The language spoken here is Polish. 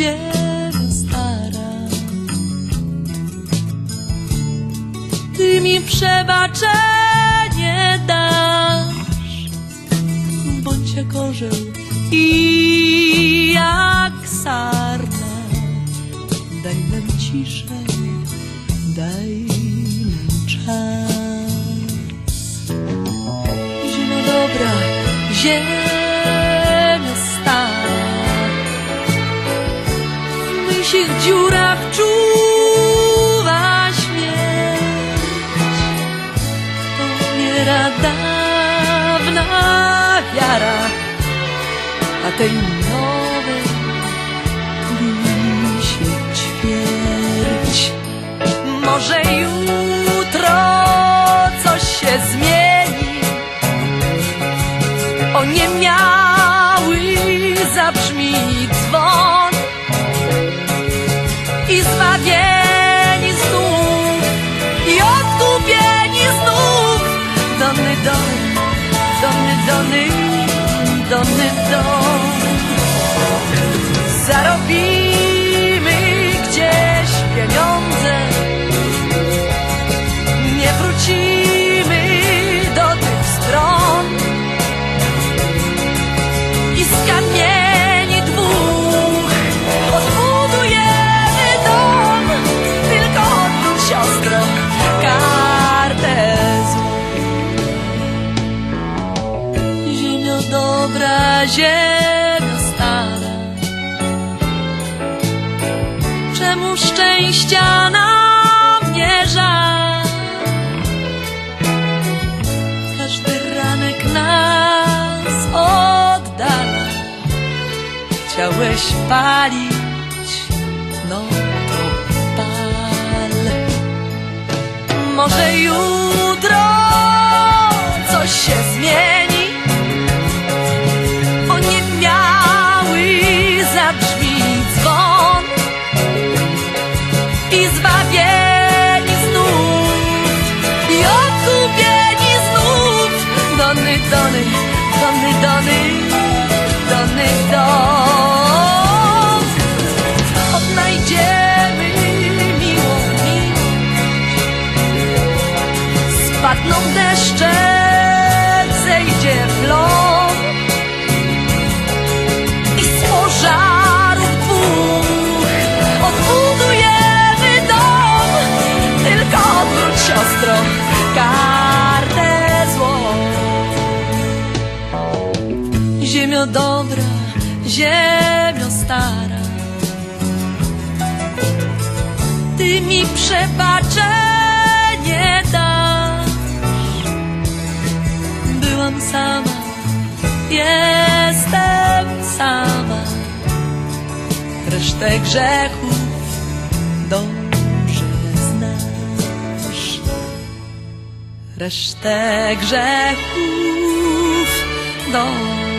ziemia stara. Ty mi przebaczenie dasz, bądź jak orzeł i jak sarna. Daj nam ciszę, daj nam czas. Ziemia dobra, ziemia W mysich dziurach czuwa śmierć. Pomiera dawna wiara, a tej nowej tli się ćwierć. Może jutro coś się zmieni, o niemiały zabrzmi zbawieni znów. I odkupieni znów. Dony dom, dony dony, dony dom. Zarobimy dobra, ziemio stara. Czemu szczęścia nam nie żal? Każdy ranek nas oddala. Chciałeś palić, no to pal. Może jutro Dony, dony, dony, dony dom Odnajdziemy miłość Spadną deszcze, zejdzie plon dobra, ziemio stara, ty mi przebaczenie dasz. Byłam sama, jestem sama. Resztę grzechów dobrze znasz. Resztę grzechów dobrze